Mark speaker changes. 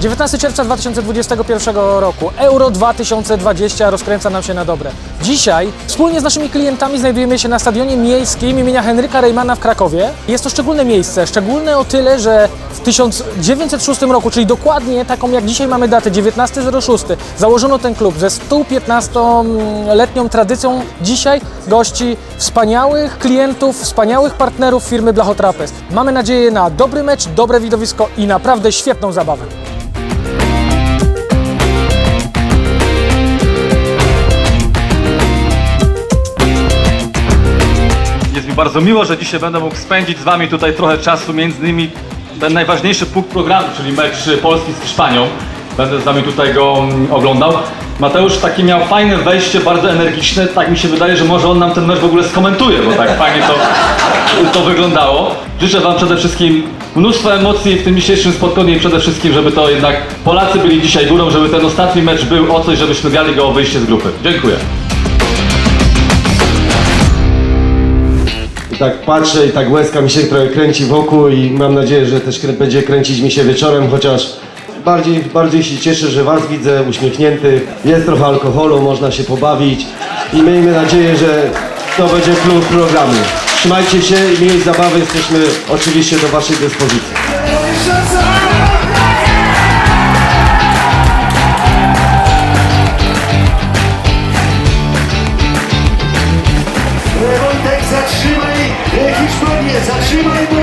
Speaker 1: 19 czerwca 2021 roku, Euro 2020 rozkręca nam się na dobre. Dzisiaj wspólnie z naszymi klientami znajdujemy się na stadionie miejskim imienia Henryka Reymana w Krakowie. Jest to szczególne miejsce, szczególne o tyle, że w 1906 roku, czyli dokładnie taką jak dzisiaj mamy datę, 19.06, założono ten klub ze 115-letnią tradycją. Dzisiaj gości wspaniałych klientów, wspaniałych partnerów firmy Blachotrapez. Mamy nadzieję na dobry mecz, dobre widowisko i naprawdę świetną zabawę.
Speaker 2: Bardzo miło, że dzisiaj będę mógł spędzić z Wami tutaj trochę czasu, między innymi ten najważniejszy punkt programu, czyli mecz Polski z Hiszpanią. Będę z Wami tutaj go mm, oglądał. Mateusz taki miał fajne wejście, bardzo energiczne. Tak mi się wydaje, że może on nam ten mecz w ogóle skomentuje, bo tak fajnie to, to wyglądało. Życzę Wam przede wszystkim mnóstwo emocji w tym dzisiejszym spotkaniu i przede wszystkim, żeby to jednak Polacy byli dzisiaj górą, żeby ten ostatni mecz był o coś, żebyśmy grali go o wyjście z grupy. Dziękuję.
Speaker 3: Tak patrzę i tak łezka mi się trochę kręci wokół i mam nadzieję, że też krę- będzie kręcić mi się wieczorem, chociaż bardziej, bardziej się cieszę, że Was widzę uśmiechniętych. Jest trochę alkoholu, można się pobawić i miejmy nadzieję, że to będzie plus programu. Trzymajcie się i miłej zabawy, jesteśmy oczywiście do Waszej dyspozycji.
Speaker 4: Зажимай